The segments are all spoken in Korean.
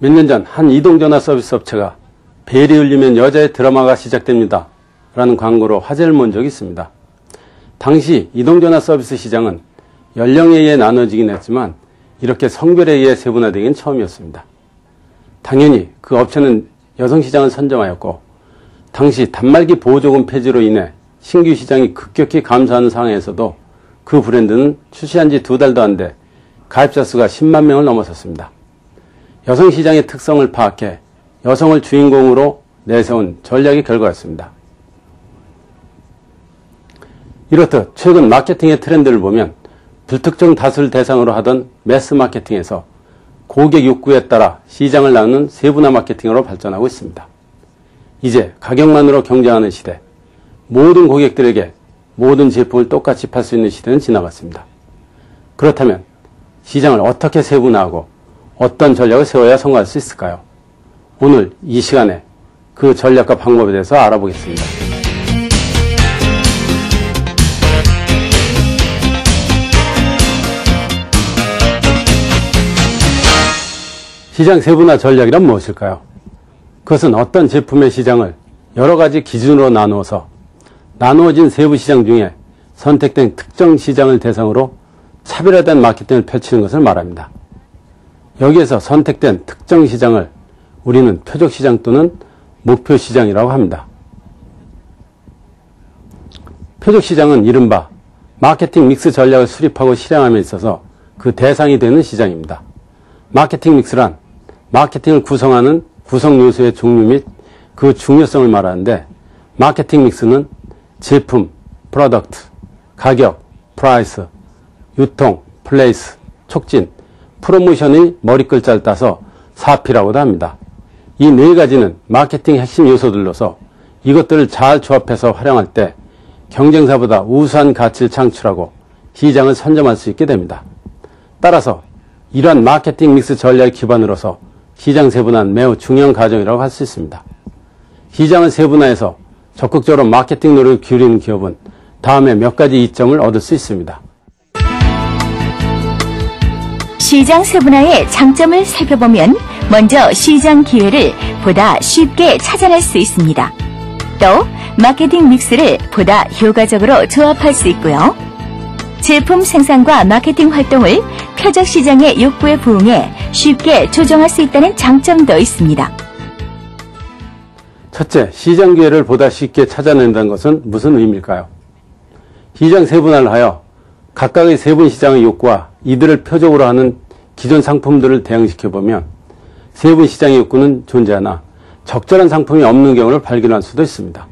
몇 년 전 한 이동전화 서비스 업체가 벨이 울리면 여자의 드라마가 시작됩니다. 라는 광고로 화제를 모은 적이 있습니다. 당시 이동전화 서비스 시장은 연령에 의해 나눠지긴 했지만 이렇게 성별에 의해 세분화되긴 처음이었습니다. 당연히 그 업체는 여성 시장을 선점하였고 당시 단말기 보호조금 폐지로 인해 신규 시장이 급격히 감소하는 상황에서도 그 브랜드는 출시한 지 두 달도 안 돼 가입자 수가 10만 명을 넘어섰습니다. 여성 시장의 특성을 파악해 여성을 주인공으로 내세운 전략의 결과였습니다. 이렇듯 최근 마케팅의 트렌드를 보면 불특정 다수를 대상으로 하던 매스 마케팅에서 고객 욕구에 따라 시장을 나누는 세분화 마케팅으로 발전하고 있습니다. 이제 가격만으로 경쟁하는 시대, 모든 고객들에게 모든 제품을 똑같이 팔 수 있는 시대는 지나갔습니다. 그렇다면 시장을 어떻게 세분화하고 어떤 전략을 세워야 성공할 수 있을까요? 오늘 이 시간에 그 전략과 방법에 대해서 알아보겠습니다. 시장 세분화 전략이란 무엇일까요? 그것은 어떤 제품의 시장을 여러 가지 기준으로 나누어서 나누어진 세부 시장 중에 선택된 특정 시장을 대상으로 차별화된 마케팅을 펼치는 것을 말합니다. 여기에서 선택된 특정 시장을 우리는 표적 시장 또는 목표 시장이라고 합니다. 표적 시장은 이른바 마케팅 믹스 전략을 수립하고 실행함에 있어서 그 대상이 되는 시장입니다. 마케팅 믹스란 마케팅을 구성하는 구성 요소의 종류 및 그 중요성을 말하는데 마케팅 믹스는 제품, 프로덕트, 가격, 프라이스, 유통, 플레이스, 촉진, 프로모션의 머리글자를 따서 4P라고도 합니다. 이 네 가지는 마케팅 핵심 요소들로서 이것들을 잘 조합해서 활용할 때 경쟁사보다 우수한 가치를 창출하고 시장을 선점할 수 있게 됩니다. 따라서 이러한 마케팅 믹스 전략 기반으로서 시장 세분화는 매우 중요한 과정이라고 할 수 있습니다. 시장을 세분화해서 적극적으로 마케팅 노력을 기울이는 기업은 다음에 몇 가지 이점을 얻을 수 있습니다. 시장 세분화의 장점을 살펴보면 먼저 시장 기회를 보다 쉽게 찾아낼 수 있습니다. 또 마케팅 믹스를 보다 효과적으로 조합할 수 있고요. 제품 생산과 마케팅 활동을 표적 시장의 욕구에 부응해 쉽게 조정할 수 있다는 장점도 있습니다. 첫째, 시장 기회를 보다 쉽게 찾아낸다는 것은 무슨 의미일까요? 시장 세분화를 하여 각각의 세분 시장의 욕구와 이들을 표적으로 하는 기존 상품들을 대응시켜보면 세분 시장의 욕구는 존재하나 적절한 상품이 없는 경우를 발견할 수도 있습니다.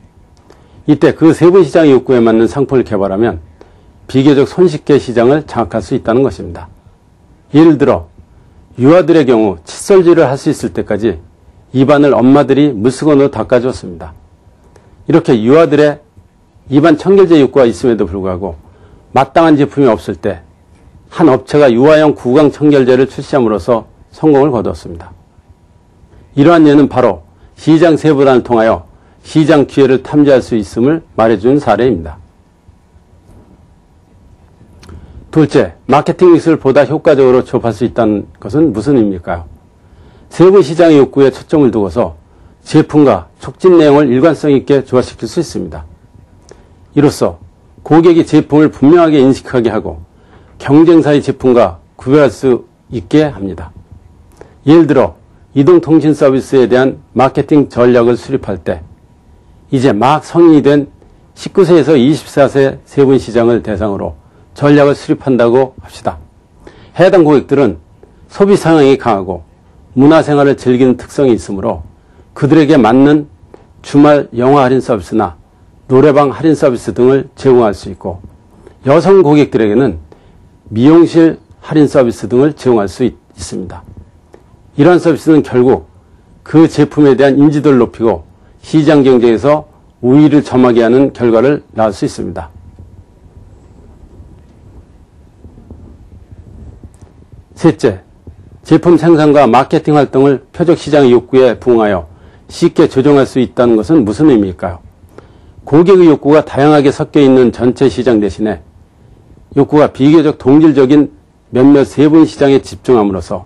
이때 그 세분 시장의 욕구에 맞는 상품을 개발하면 비교적 손쉽게 시장을 장악할 수 있다는 것입니다. 예를 들어 유아들의 경우 칫솔질을 할 수 있을 때까지 입안을 엄마들이 물수건으로 닦아주었습니다. 이렇게 유아들의 입안 청결제 욕구가 있음에도 불구하고 마땅한 제품이 없을 때 한 업체가 유아용 구강 청결제를 출시함으로써 성공을 거두었습니다. 이러한 예는 바로 시장 세분화를 통하여 시장 기회를 탐지할 수 있음을 말해주는 사례입니다. 둘째, 마케팅 믹스를 보다 효과적으로 조합할 수 있다는 것은 무슨 의미일까요? 세부 시장의 욕구에 초점을 두고서 제품과 촉진 내용을 일관성 있게 조화시킬 수 있습니다. 이로써 고객이 제품을 분명하게 인식하게 하고 경쟁사의 제품과 구별할 수 있게 합니다. 예를 들어 이동통신 서비스에 대한 마케팅 전략을 수립할 때 이제 막 성인이 된 19세에서 24세 세분 시장을 대상으로 전략을 수립한다고 합시다. 해당 고객들은 소비 상황이 강하고 문화생활을 즐기는 특성이 있으므로 그들에게 맞는 주말 영화 할인 서비스나 노래방 할인 서비스 등을 제공할 수 있고 여성 고객들에게는 미용실 할인 서비스 등을 제공할 수 있, 습니다 이러한 서비스는 결국 그 제품에 대한 인지도를 높이고 시장 경쟁에서 우위를 점하게 하는 결과를 낳을 수 있습니다. 셋째, 제품 생산과 마케팅 활동을 표적 시장의 욕구에 부응하여 쉽게 조정할 수 있다는 것은 무슨 의미일까요? 고객의 욕구가 다양하게 섞여 있는 전체 시장 대신에 욕구가 비교적 동질적인 몇몇 세분 시장에 집중함으로써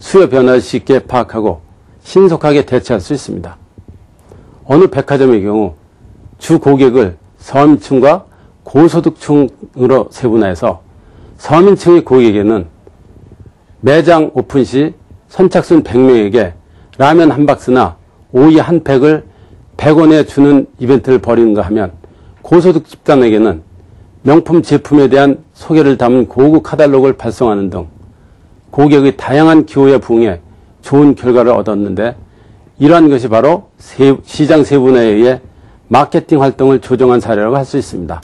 수요 변화를 쉽게 파악하고 신속하게 대처할 수 있습니다. 어느 백화점의 경우 주 고객을 서민층과 고소득층으로 세분화해서 서민층의 고객에는 매장 오픈 시 선착순 100명에게 라면 한 박스나 오이 한 팩을 100원에 주는 이벤트를 벌이는가 하면 고소득 집단에게는 명품 제품에 대한 소개를 담은 고급 카탈로그를 발송하는 등 고객의 다양한 기호에 부응해 좋은 결과를 얻었는데 이러한 것이 바로 시장 세분화에 의해 마케팅 활동을 조정한 사례라고 할 수 있습니다.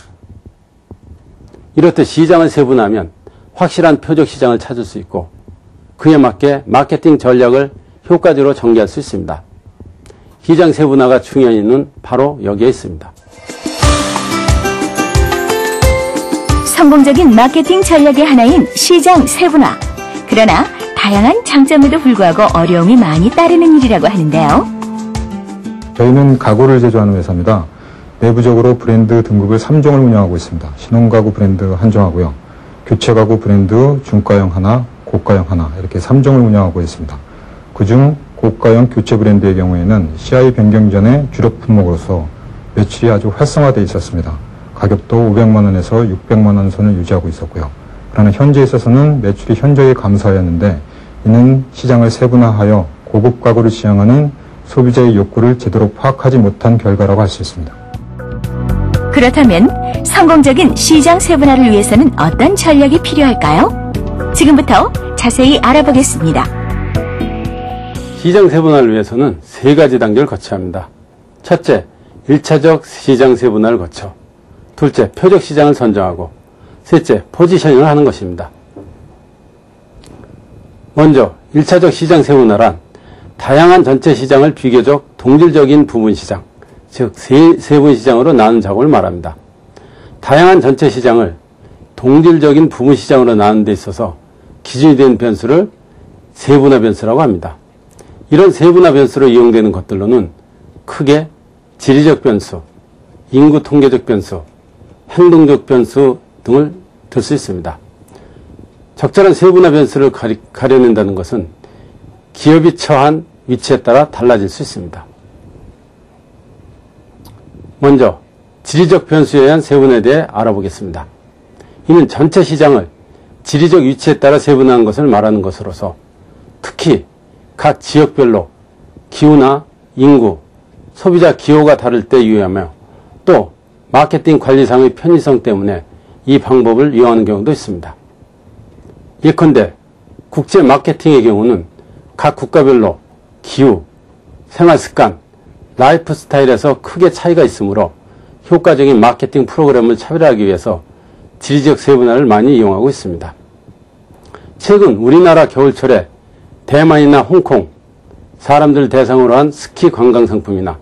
이렇듯 시장을 세분화하면 확실한 표적 시장을 찾을 수 있고 그에 맞게 마케팅 전략을 효과적으로 전개할 수 있습니다. 시장 세분화가 중요한 이유는 바로 여기에 있습니다. 성공적인 마케팅 전략의 하나인 시장 세분화. 그러나 다양한 장점에도 불구하고 어려움이 많이 따르는 일이라고 하는데요. 저희는 가구를 제조하는 회사입니다. 내부적으로 브랜드 등급을 3종을 운영하고 있습니다. 신혼가구 브랜드 한종하고요. 교체가구 브랜드 중가형 하나, 고가형 하나 이렇게 3종을 운영하고 있습니다. 그중 고가형 교체 브랜드의 경우에는 CI 변경 전에 주력 품목으로서 매출이 아주 활성화되어 있었습니다. 가격도 500만 원에서 600만 원 선을 유지하고 있었고요. 그러나 현재 있어서는 매출이 현저히 감소하였는데 이는 시장을 세분화하여 고급 가구를 지향하는 소비자의 욕구를 제대로 파악하지 못한 결과라고 할 수 있습니다. 그렇다면 성공적인 시장 세분화를 위해서는 어떤 전략이 필요할까요? 지금부터 자세히 알아보겠습니다. 시장 세분화를 위해서는 세 가지 단계를 거쳐야 합니다. 첫째, 1차적 시장 세분화를 거쳐. 둘째, 표적 시장을 선정하고. 셋째, 포지셔닝을 하는 것입니다. 먼저 1차적 시장 세분화란 다양한 전체 시장을 비교적 동질적인 부분 시장, 즉 세분 시장으로 나눈 작업을 말합니다. 다양한 전체 시장을 동질적인 부분 시장으로 나누는 데 있어서 기준이 된 변수를 세분화 변수라고 합니다. 이런 세분화 변수로 이용되는 것들로는 크게 지리적 변수, 인구 통계적 변수, 행동적 변수 등을 들 수 있습니다. 적절한 세분화 변수를 가리, 가려낸다는 것은 기업이 처한 위치에 따라 달라질 수 있습니다. 먼저 지리적 변수에 의한 세분화에 대해 알아보겠습니다. 이는 전체 시장을 지리적 위치에 따라 세분화한 것을 말하는 것으로서 특히 각 지역별로 기후나 인구, 소비자 기호가 다를 때 유의하며 또 마케팅 관리상의 편의성 때문에 이 방법을 이용하는 경우도 있습니다. 예컨대 국제 마케팅의 경우는 각 국가별로 기후, 생활습관, 라이프 스타일에서 크게 차이가 있으므로 효과적인 마케팅 프로그램을 차별하기 위해서 지리적 세분화를 많이 이용하고 있습니다. 최근 우리나라 겨울철에 대만이나 홍콩 사람들 대상으로 한 스키 관광 상품이나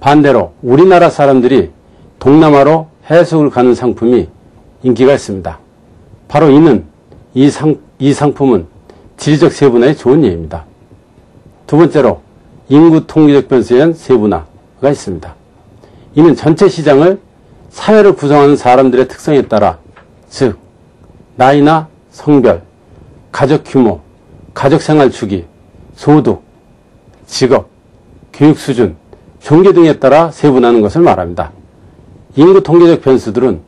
반대로 우리나라 사람들이 동남아로 해수를 가는 상품이 인기가 있습니다. 바로 이는 이, 상, 이 상품은 지리적 세분화에 좋은 예입니다. 두 번째로 인구 통계적 변수에 의한 세분화가 있습니다. 이는 전체 시장을 사회를 구성하는 사람들의 특성에 따라 즉 나이나 성별, 가족 규모, 가족 생활 주기, 소득, 직업, 교육 수준, 종교 등에 따라 세분하는 것을 말합니다. 인구 통계적 변수들은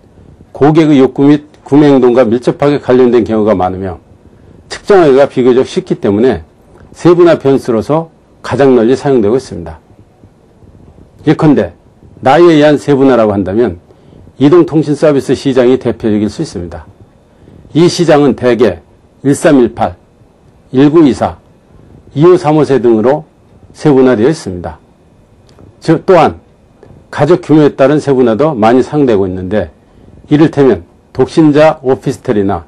고객의 욕구 및 구매 행동과 밀접하게 관련된 경우가 많으며 측정하기가 비교적 쉽기 때문에 세분화 변수로서 가장 널리 사용되고 있습니다. 예컨대 나이에 의한 세분화라고 한다면 이동통신 서비스 시장이 대표적일 수 있습니다. 이 시장은 대개 1318, 1924, 2535세 등으로 세분화되어 있습니다. 즉 또한 가족 규모에 따른 세분화도 많이 사용되고 있는데 이를테면 독신자 오피스텔이나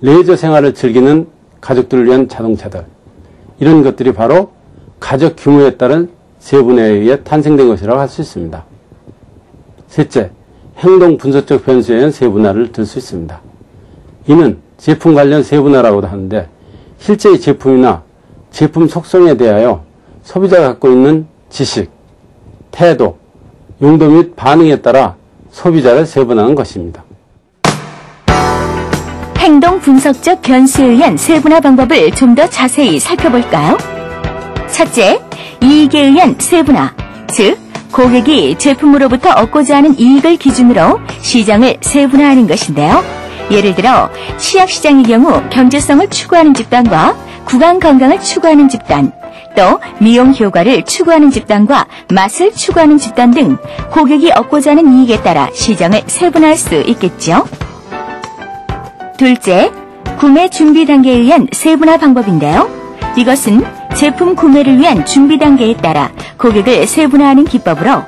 레이저 생활을 즐기는 가족들을 위한 자동차들 이런 것들이 바로 가족 규모에 따른 세분화에 의해 탄생된 것이라고 할 수 있습니다. 셋째, 행동 분석적 변수에 의한 세분화를 들 수 있습니다. 이는 제품 관련 세분화라고도 하는데 실제의 제품이나 제품 속성에 대하여 소비자가 갖고 있는 지식, 태도, 용도 및 반응에 따라 소비자를 세분하는 것입니다. 행동 분석적 변수에 의한 세분화 방법을 좀 더 자세히 살펴볼까요? 첫째, 이익에 의한 세분화, 즉 고객이 제품으로부터 얻고자 하는 이익을 기준으로 시장을 세분화하는 것인데요. 예를 들어 치약 시장의 경우 경제성을 추구하는 집단과 구강 건강을 추구하는 집단, 또 미용 효과를 추구하는 집단과 맛을 추구하는 집단 등 고객이 얻고자 하는 이익에 따라 시장을 세분화할 수 있겠죠. 둘째, 구매 준비 단계에 의한 세분화 방법인데요. 이것은 제품 구매를 위한 준비 단계에 따라 고객을 세분화하는 기법으로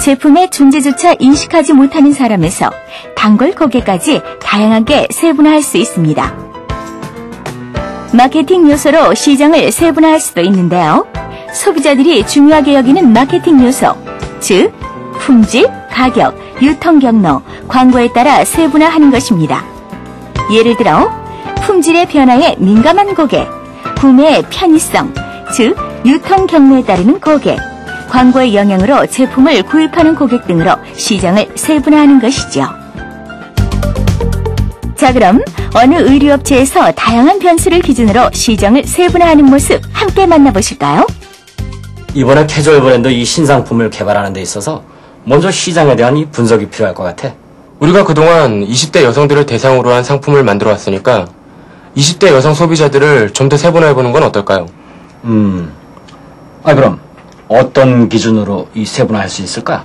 제품의 존재조차 인식하지 못하는 사람에서 단골 고객까지 다양하게 세분화할 수 있습니다. 마케팅 요소로 시장을 세분화할 수도 있는데요. 소비자들이 중요하게 여기는 마케팅 요소, 즉 품질, 가격, 유통 경로, 광고에 따라 세분화하는 것입니다. 예를 들어 품질의 변화에 민감한 고객, 구매의 편의성, 즉 유통 경로에 따르는 고객, 광고의 영향으로 제품을 구입하는 고객 등으로 시장을 세분화하는 것이죠. 자 그럼 어느 의류업체에서 다양한 변수를 기준으로 시장을 세분화하는 모습 함께 만나보실까요? 이번에 캐주얼 브랜드 이 신상품을 개발하는 데 있어서 먼저 시장에 대한 이 분석이 필요할 것 같아. 우리가 그동안 20대 여성들을 대상으로 한 상품을 만들어 왔으니까 20대 여성 소비자들을 좀 더 세분화해보는 건 어떨까요? 음. 아, 그럼 어떤 기준으로 이 세분화할 수 있을까?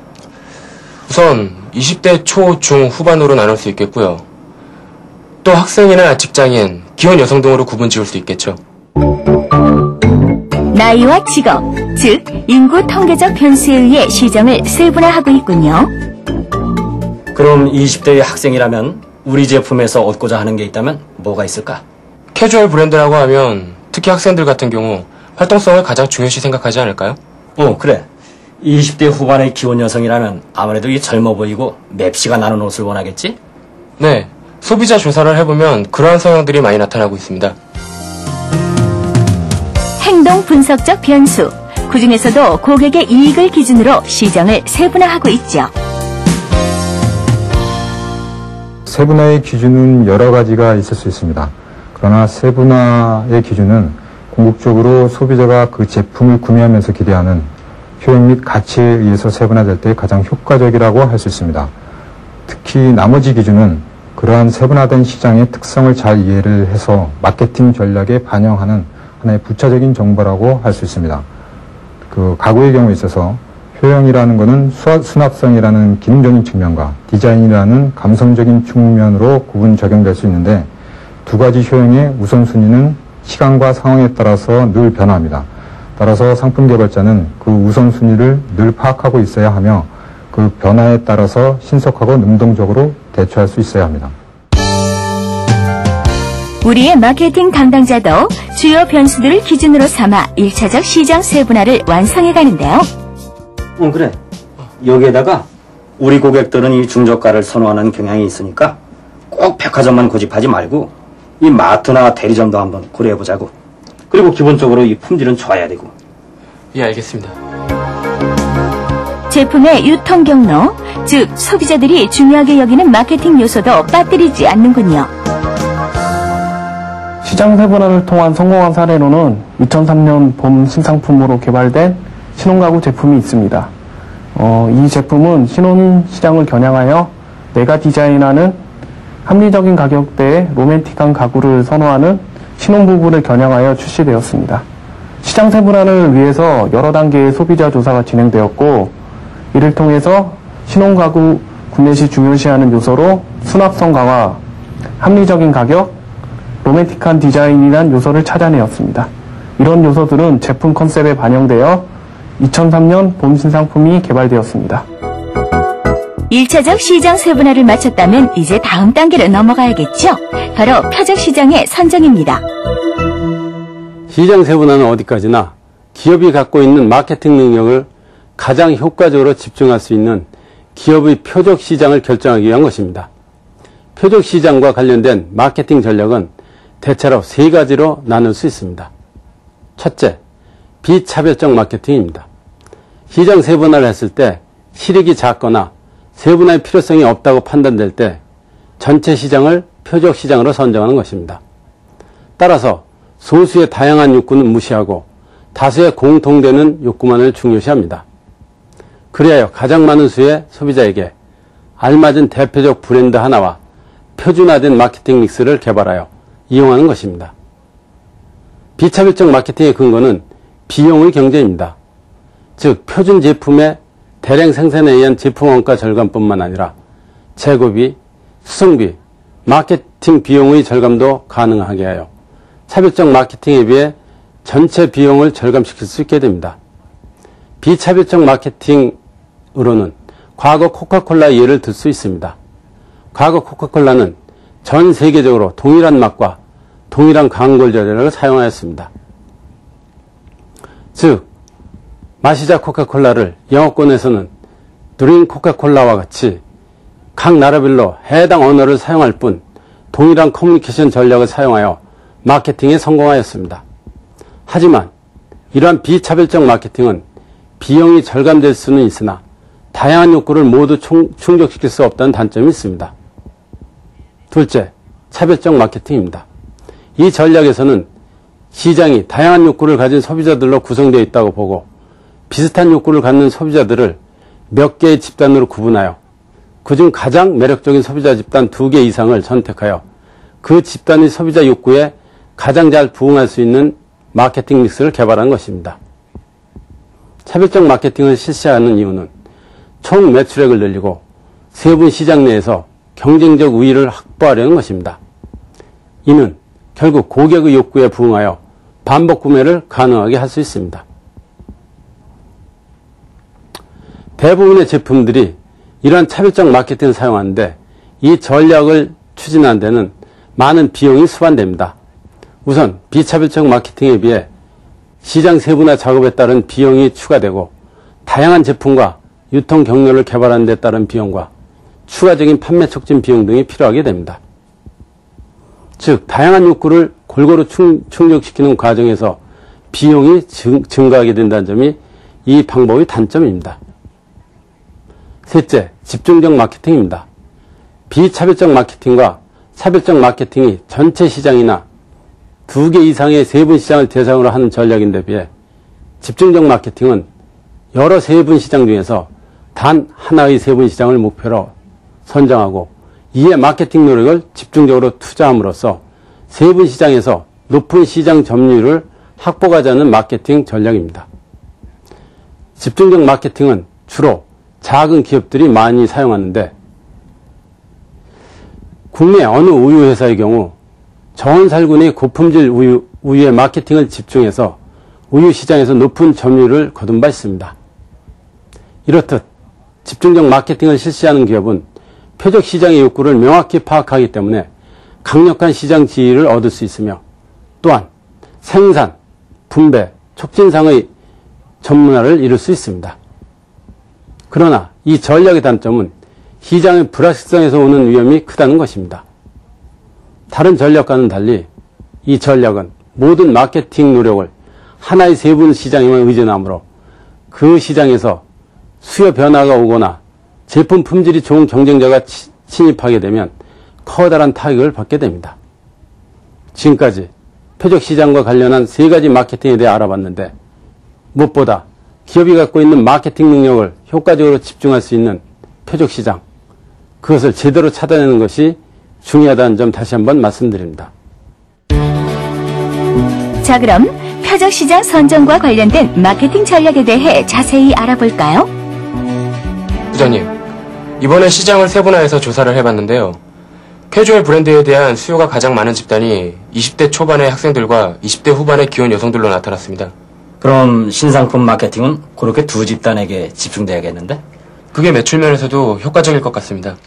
우선 20대 초, 중, 후반으로 나눌 수 있겠고요. 또 학생이나 직장인, 기혼 여성 등으로 구분 지을 수 있겠죠. 나이와 직업, 즉 인구 통계적 변수에 의해 시장을 세분화하고 있군요. 그럼 20대의 학생이라면 우리 제품에서 얻고자 하는 게 있다면 뭐가 있을까? 캐주얼 브랜드라고 하면 특히 학생들 같은 경우 활동성을 가장 중요시 생각하지 않을까요? 어, 그래. 20대 후반의 기혼 여성이라면 아무래도 이 젊어 보이고 맵시가 나는 옷을 원하겠지? 네. 소비자 조사를 해보면 그러한 성향들이 많이 나타나고 있습니다. 행동 분석적 변수, 그 중에서도 고객의 이익을 기준으로 시장을 세분화하고 있죠. 세분화의 기준은 여러 가지가 있을 수 있습니다. 그러나 세분화의 기준은 궁극적으로 소비자가 그 제품을 구매하면서 기대하는 효용 및 가치에 의해서 세분화될 때 가장 효과적이라고 할 수 있습니다. 특히 나머지 기준은 그러한 세분화된 시장의 특성을 잘 이해를 해서 마케팅 전략에 반영하는 하나의 부차적인 정보라고 할 수 있습니다. 그 가구의 경우에 있어서 효용이라는 것은 수- 수납성이라는 기능적인 측면과 디자인이라는 감성적인 측면으로 구분 적용될 수 있는데 두 가지 효용의 우선순위는 시간과 상황에 따라서 늘 변화합니다. 따라서 상품 개발자는 그 우선순위를 늘 파악하고 있어야 하며 그 변화에 따라서 신속하고 능동적으로 대처할 수 있어야 합니다. 우리의 마케팅 담당자도 주요 변수들을 기준으로 삼아 1차적 시장 세분화를 완성해 가는데요. 응, 그래. 여기에다가 우리 고객들은 이 중저가를 선호하는 경향이 있으니까 꼭 백화점만 고집하지 말고 이 마트나 대리점도 한번 고려해보자고. 그리고 기본적으로 이 품질은 좋아야 되고. 예, 알겠습니다. 제품의 유통 경로, 즉 소비자들이 중요하게 여기는 마케팅 요소도 빠뜨리지 않는군요. 시장 세분화를 통한 성공한 사례로는 2003년 봄 신상품으로 개발된 신혼가구 제품이 있습니다. 어, 이 제품은 신혼 시장을 겨냥하여 내가 디자인하는 합리적인 가격대의 로맨틱한 가구를 선호하는 신혼부부를 겨냥하여 출시되었습니다. 시장 세분화를 위해서 여러 단계의 소비자 조사가 진행되었고 이를 통해서 신혼가구 구매 시 중요시하는 요소로 수납성 강화, 합리적인 가격, 로맨틱한 디자인이란 요소를 찾아내었습니다. 이런 요소들은 제품 컨셉에 반영되어 2003년 봄 신상품이 개발되었습니다. 1차적 시장 세분화를 마쳤다면 이제 다음 단계로 넘어가야겠죠? 바로 표적 시장의 선정입니다. 시장 세분화는 어디까지나 기업이 갖고 있는 마케팅 능력을 가장 효과적으로 집중할 수 있는 기업의 표적 시장을 결정하기 위한 것입니다. 표적 시장과 관련된 마케팅 전략은 대체로 세 가지로 나눌 수 있습니다. 첫째, 비차별적 마케팅입니다. 시장 세분화를 했을 때 실익이 작거나 세분화의 필요성이 없다고 판단될 때 전체 시장을 표적 시장으로 선정하는 것입니다. 따라서 소수의 다양한 욕구는 무시하고 다수의 공통되는 욕구만을 중요시합니다. 그리하여 가장 많은 수의 소비자에게 알맞은 대표적 브랜드 하나와 표준화된 마케팅 믹스를 개발하여 이용하는 것입니다. 비차별적 마케팅의 근거는 비용의 경제입니다. 즉 표준 제품의 대량 생산에 의한 제품 원가 절감뿐만 아니라 재고비, 수송비, 마케팅 비용의 절감도 가능하게 하여 차별적 마케팅에 비해 전체 비용을 절감시킬 수 있게 됩니다. 비차별적 마케팅으로는 과거 코카콜라의 예를 들 수 있습니다. 과거 코카콜라는 전 세계적으로 동일한 맛과 동일한 광고 전략을 사용하였습니다. 즉, 마시자 코카콜라를 영어권에서는 드링 코카콜라와 같이 각 나라별로 해당 언어를 사용할 뿐 동일한 커뮤니케이션 전략을 사용하여 마케팅에 성공하였습니다. 하지만 이러한 비차별적 마케팅은 비용이 절감될 수는 있으나 다양한 욕구를 모두 충족시킬 수 없다는 단점이 있습니다. 둘째, 차별적 마케팅입니다. 이 전략에서는 시장이 다양한 욕구를 가진 소비자들로 구성되어 있다고 보고 비슷한 욕구를 갖는 소비자들을 몇 개의 집단으로 구분하여 그중 가장 매력적인 소비자 집단 두 개 이상을 선택하여 그 집단의 소비자 욕구에 가장 잘 부응할 수 있는 마케팅 믹스를 개발한 것입니다. 차별적 마케팅을 실시하는 이유는 총 매출액을 늘리고 세분 시장 내에서 경쟁적 우위를 확보하려는 것입니다. 이는 결국 고객의 욕구에 부응하여 반복 구매를 가능하게 할 수 있습니다. 대부분의 제품들이 이러한 차별적 마케팅을 사용하는데 이 전략을 추진하는 데는 많은 비용이 수반됩니다. 우선 비차별적 마케팅에 비해 시장 세분화 작업에 따른 비용이 추가되고 다양한 제품과 유통 경로를 개발하는 데 따른 비용과 추가적인 판매 촉진 비용 등이 필요하게 됩니다. 즉 다양한 욕구를 골고루 충 족시키는 과정에서 비용이 증, 가하게 된다는 점이 이 방법의 단점입니다. 셋째, 집중적 마케팅입니다. 비차별적 마케팅과 차별적 마케팅이 전체 시장이나 두 개 이상의 세분 시장을 대상으로 하는 전략인데 비해 집중적 마케팅은 여러 세분 시장 중에서 단 하나의 세분 시장을 목표로 선정하고 이에 마케팅 노력을 집중적으로 투자함으로써 세분 시장에서 높은 시장 점유율을 확보하자는 마케팅 전략입니다. 집중적 마케팅은 주로 작은 기업들이 많이 사용하는데 국내 어느 우유 회사의 경우 정원살군의 고품질 우유, 우유의 마케팅을 집중해서 우유 시장에서 높은 점유율을 거둔 바 있습니다. 이렇듯 집중적 마케팅을 실시하는 기업은 표적 시장의 욕구를 명확히 파악하기 때문에 강력한 시장 지위를 얻을 수 있으며 또한 생산, 분배, 촉진상의 전문화를 이룰 수 있습니다. 그러나 이 전략의 단점은 시장의 불확실성에서 오는 위험이 크다는 것입니다. 다른 전략과는 달리 이 전략은 모든 마케팅 노력을 하나의 세분 시장에만 의존하므로 그 시장에서 수요 변화가 오거나 제품 품질이 좋은 경쟁자가 침입하게 되면 커다란 타격을 받게 됩니다. 지금까지 표적 시장과 관련한 세 가지 마케팅에 대해 알아봤는데 무엇보다 기업이 갖고 있는 마케팅 능력을 효과적으로 집중할 수 있는 표적 시장 그것을 제대로 찾아내는 것이 중요하다는 점 다시 한번 말씀드립니다. 자 그럼 표적 시장 선정과 관련된 마케팅 전략에 대해 자세히 알아볼까요? 부장님, 이번에 시장을 세분화해서 조사를 해봤는데요. 캐주얼 브랜드에 대한 수요가 가장 많은 집단이 20대 초반의 학생들과 20대 후반의 기혼 여성들로 나타났습니다. 그럼 신상품 마케팅은 그렇게 두 집단에게 집중돼야겠는데? 그게 매출 면에서도 효과적일 것 같습니다.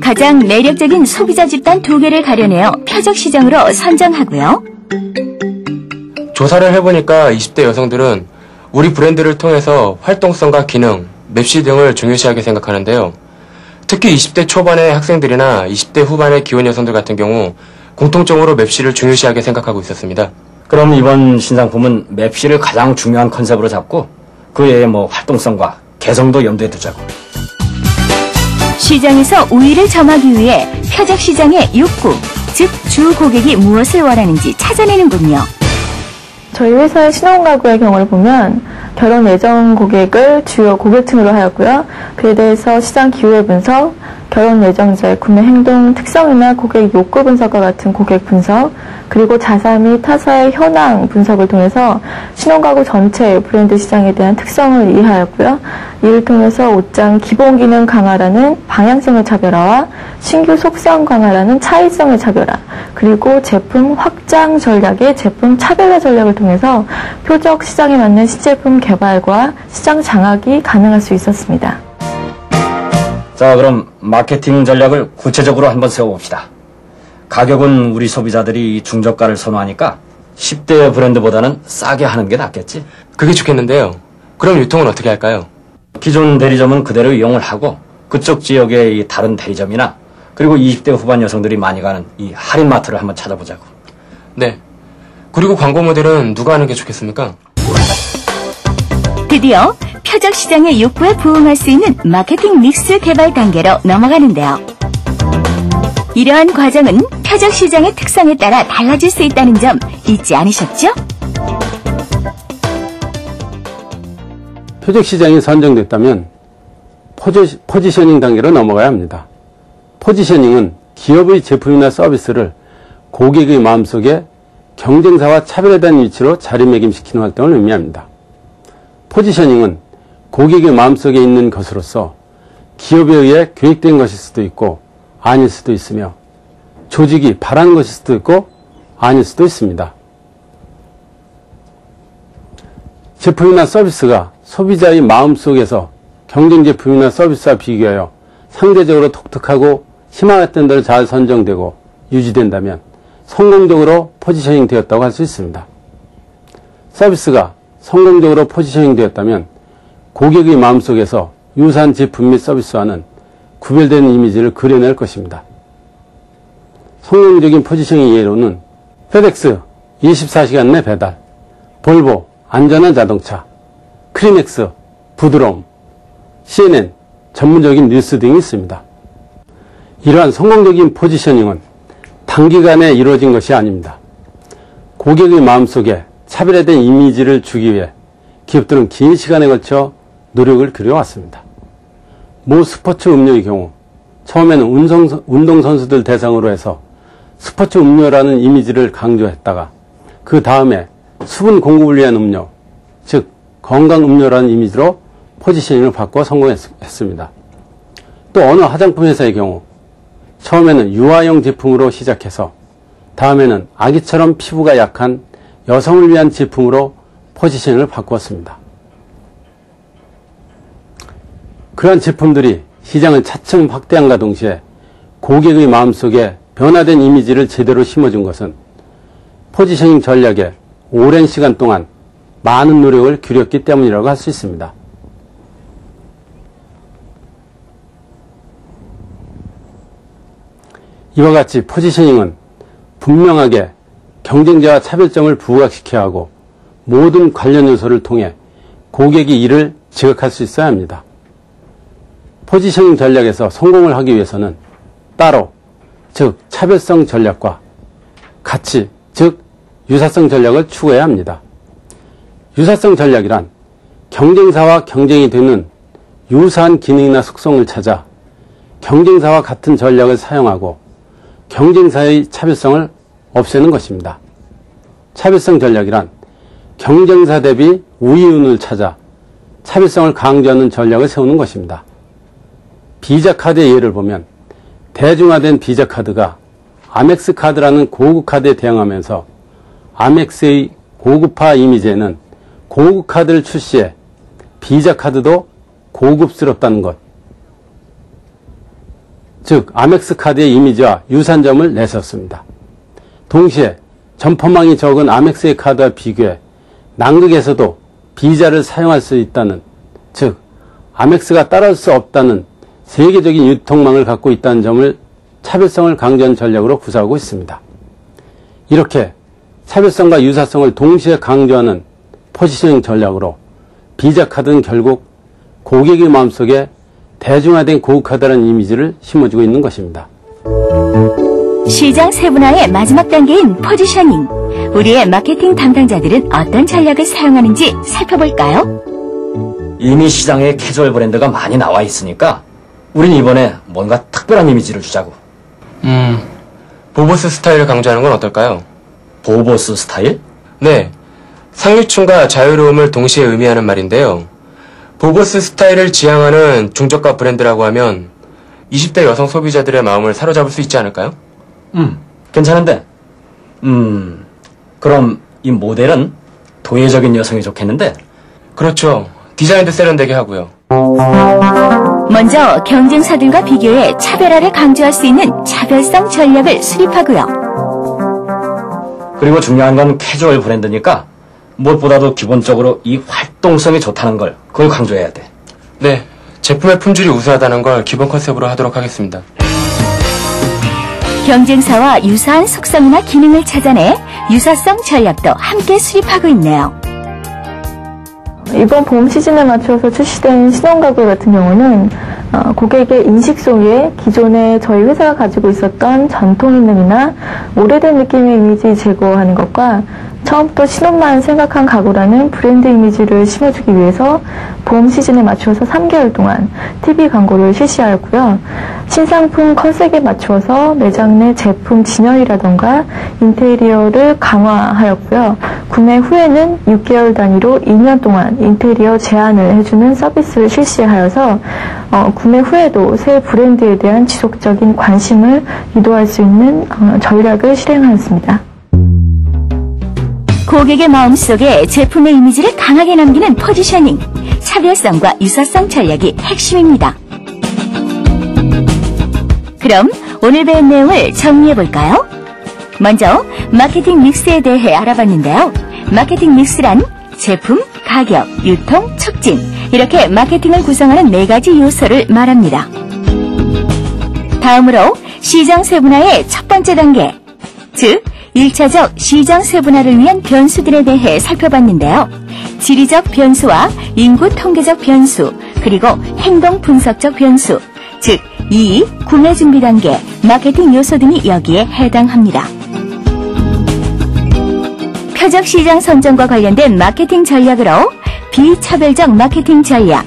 가장 매력적인 소비자 집단 두 개를 가려내어 표적 시장으로 선정하고요. 조사를 해보니까 20대 여성들은 우리 브랜드를 통해서 활동성과 기능, 맵시 등을 중요시하게 생각하는데요. 특히 20대 초반의 학생들이나 20대 후반의 기혼 여성들 같은 경우 공통적으로 맵시를 중요시하게 생각하고 있었습니다. 그럼 이번 신상품은 맵시를 가장 중요한 컨셉으로 잡고 그 외에 뭐 활동성과 개성도 염두에 두자고. 시장에서 우위를 점하기 위해 표적 시장의 욕구, 즉 주 고객이 무엇을 원하는지 찾아내는군요. 저희 회사의 신혼가구의 경우를 보면 결혼 예정 고객을 주요 고객층으로 하였고요. 그에 대해서 시장 기회 분석, 결혼 예정자의 구매 행동 특성이나 고객 욕구 분석과 같은 고객 분석, 그리고 자사 및 타사의 현황 분석을 통해서 신혼가구 전체 브랜드 시장에 대한 특성을 이해하였고요. 이를 통해서 옷장 기본 기능 강화라는 방향성의 차별화와 신규 속성 강화라는 차이성의 차별화, 그리고 제품 확장 전략의 제품 차별화 전략을 통해서 표적 시장에 맞는 신제품 개발과 시장 장악이 가능할 수 있었습니다. 자, 그럼 마케팅 전략을 구체적으로 한번 세워봅시다. 가격은 우리 소비자들이 중저가를 선호하니까 10대 브랜드보다는 싸게 하는 게 낫겠지. 그게 좋겠는데요. 그럼 유통은 어떻게 할까요? 기존 대리점은 그대로 이용을 하고 그쪽 지역의 이 다른 대리점이나 그리고 20대 후반 여성들이 많이 가는 이 할인마트를 한번 찾아보자고. 네. 그리고 광고 모델은 누가 하는 게 좋겠습니까? 드디어 표적 시장의 욕구에 부응할 수 있는 마케팅 믹스 개발 단계로 넘어가는데요. 이러한 과정은 표적 시장의 특성에 따라 달라질 수 있다는 점 잊지 않으셨죠? 표적 시장이 선정됐다면 포지, 포지셔닝 단계로 넘어가야 합니다. 포지셔닝은 기업의 제품이나 서비스를 고객의 마음속에 경쟁사와 차별화된 위치로 자리매김시키는 활동을 의미합니다. 포지셔닝은 고객의 마음속에 있는 것으로서 기업에 의해 계획된 것일 수도 있고 아닐 수도 있으며 조직이 바라는 것일 수도 있고 아닐 수도 있습니다. 제품이나 서비스가 소비자의 마음속에서 경쟁 제품이나 서비스와 비교하여 상대적으로 독특하고 희망했던 대로 잘 선정되고 유지된다면 성공적으로 포지셔닝 되었다고 할 수 있습니다. 서비스가 성공적으로 포지셔닝 되었다면 고객의 마음속에서 유사한 제품 및 서비스와는 구별되는 이미지를 그려낼 것입니다. 성공적인 포지셔닝 예로는 페덱스 24시간 내 배달, 볼보 안전한 자동차, 크리넥스 부드러움, CNN 전문적인 뉴스 등이 있습니다. 이러한 성공적인 포지셔닝은 단기간에 이루어진 것이 아닙니다. 고객의 마음속에 차별화된 이미지를 주기 위해 기업들은 긴 시간에 걸쳐 노력을 들여왔습니다. 모 스포츠 음료의 경우 처음에는 운동, 운동선수들 대상으로 해서 스포츠 음료라는 이미지를 강조했다가 그 다음에 수분 공급을 위한 음료, 즉 건강 음료라는 이미지로 포지셔닝을 바꿔 성공했습니다. 또 어느 화장품 회사의 경우 처음에는 유아용 제품으로 시작해서 다음에는 아기처럼 피부가 약한 여성을 위한 제품으로 포지셔닝을 바꾸었습니다. 그러한 제품들이 시장을 차츰 확대함과 동시에 고객의 마음속에 변화된 이미지를 제대로 심어준 것은 포지셔닝 전략에 오랜 시간 동안 많은 노력을 기울였기 때문이라고 할 수 있습니다. 이와 같이 포지셔닝은 분명하게 경쟁자와 차별점을 부각시켜야 하고 모든 관련 요소를 통해 고객이 이를 지각할 수 있어야 합니다. 포지셔닝 전략에서 성공을 하기 위해서는 따로 즉 차별성 전략과 가치 즉 유사성 전략을 추구해야 합니다. 유사성 전략이란 경쟁사와 경쟁이 되는 유사한 기능이나 속성을 찾아 경쟁사와 같은 전략을 사용하고 경쟁사의 차별성을 없애는 것입니다. 차별성 전략이란 경쟁사 대비 우위운을 찾아 차별성을 강조하는 전략을 세우는 것입니다. 비자 카드의 예를 보면 대중화된 비자 카드가 아멕스 카드라는 고급 카드에 대응하면서 아멕스의 고급화 이미지에는 고급 카드를 출시해 비자 카드도 고급스럽다는 것. 즉 아멕스 카드의 이미지와 유사한 점을 내세웠습니다. 동시에 점퍼망이 적은 아멕스의 카드와 비교해 남극에서도 비자를 사용할 수 있다는 즉 아멕스가 따라올 수 없다는 세계적인 유통망을 갖고 있다는 점을 차별성을 강조한 전략으로 구사하고 있습니다. 이렇게 차별성과 유사성을 동시에 강조하는 포지셔닝 전략으로 비자 카드는 결국 고객의 마음속에 대중화된 고급화다는 이미지를 심어주고 있는 것입니다. 시장 세분화의 마지막 단계인 포지셔닝. 우리의 마케팅 담당자들은 어떤 전략을 사용하는지 살펴볼까요? 이미 시장에 캐주얼 브랜드가 많이 나와 있으니까 우린 이번에 뭔가 특별한 이미지를 주자고. 음, 보보스 스타일을 강조하는 건 어떨까요? 보보스 스타일? 네, 상류층과 자유로움을 동시에 의미하는 말인데요. 보보스 스타일을 지향하는 중저가 브랜드라고 하면 20대 여성 소비자들의 마음을 사로잡을 수 있지 않을까요? 음, 괜찮은데. 음, 그럼 이 모델은 도예적인 여성이 좋겠는데? 그렇죠. 디자인도 세련되게 하고요. 먼저 경쟁사들과 비교해 차별화를 강조할 수 있는 차별성 전략을 수립하고요. 그리고 중요한 건 캐주얼 브랜드니까 무엇보다도 기본적으로 이 활동성이 좋다는 걸 그걸 강조해야 돼. 네, 제품의 품질이 우수하다는 걸 기본 컨셉으로 하도록 하겠습니다. 경쟁사와 유사한 속성이나 기능을 찾아내 유사성 전략도 함께 수립하고 있네요. 이번 봄 시즌에 맞춰서 출시된 신혼가구 같은 경우는 어, 고객의 인식 속에 기존에 저희 회사가 가지고 있었던 전통 기능이나 오래된 느낌의 이미지 제거하는 것과 처음부터 신혼만 생각한 가구라는 브랜드 이미지를 심어주기 위해서 봄 시즌에 맞춰서 3개월 동안 TV 광고를 실시하였고요. 신상품 컨셉에 맞춰서 매장 내 제품 진열이라던가 인테리어를 강화하였고요. 구매 후에는 6개월 단위로 2년 동안 인테리어 제한을 해주는 서비스를 실시하여서 어, 구매 후에도 새 브랜드에 대한 지속적인 관심을 유도할 수 있는 어, 전략을 실행하였습니다. 고객의 마음속에 제품의 이미지를 강하게 남기는 포지셔닝, 차별성과 유사성 전략이 핵심입니다. 그럼 오늘 배운 내용을 정리해 볼까요? 먼저 마케팅 믹스에 대해 알아봤는데요. 마케팅 믹스란 제품, 가격, 유통, 촉진 이렇게 마케팅을 구성하는 네 가지 요소를 말합니다. 다음으로 시장 세분화의 첫 번째 단계, 즉 1차적 시장 세분화를 위한 변수들에 대해 살펴봤는데요. 지리적 변수와 인구 통계적 변수, 그리고 행동 분석적 변수, 즉 이익, 구매 준비 단계, 마케팅 요소 등이 여기에 해당합니다. 표적 시장 선정과 관련된 마케팅 전략으로 비차별적 마케팅 전략,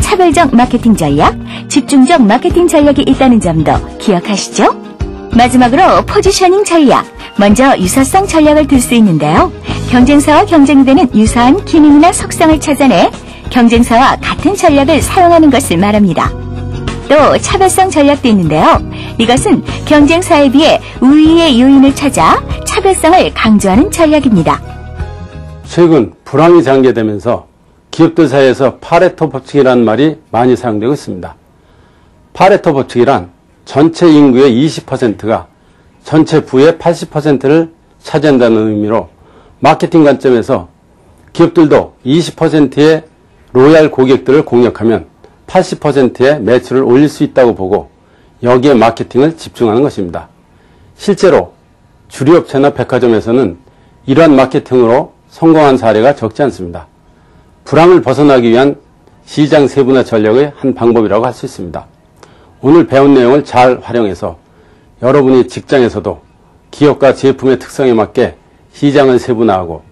차별적 마케팅 전략, 집중적 마케팅 전략이 있다는 점도 기억하시죠? 마지막으로 포지셔닝 전략. 먼저 유사성 전략을 들 수 있는데요. 경쟁사와 경쟁되는 유사한 기능이나 속성을 찾아내 경쟁사와 같은 전략을 사용하는 것을 말합니다. 또 차별성 전략도 있는데요. 이것은 경쟁사에 비해 우위의 요인을 찾아 차별성을 강조하는 전략입니다. 최근 불황이 장기되면서 기업들 사이에서 파레토 법칙이라는 말이 많이 사용되고 있습니다. 파레토 법칙이란 전체 인구의 20%가 전체 부의 80%를 차지한다는 의미로 마케팅 관점에서 기업들도 20%의 로얄 고객들을 공략하면 80%의 매출을 올릴 수 있다고 보고 여기에 마케팅을 집중하는 것입니다. 실제로 주류업체나 백화점에서는 이러한 마케팅으로 성공한 사례가 적지 않습니다. 불황을 벗어나기 위한 시장 세분화 전략의 한 방법이라고 할 수 있습니다. 오늘 배운 내용을 잘 활용해서 여러분이 직장에서도 기업과 제품의 특성에 맞게 시장을 세분화하고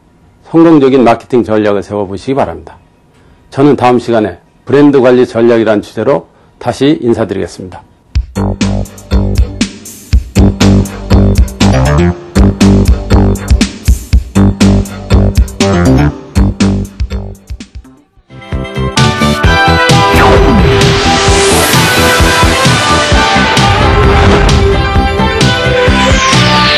성공적인 마케팅 전략을 세워보시기 바랍니다. 저는 다음 시간에 브랜드 관리 전략이라는 주제로 다시 인사드리겠습니다.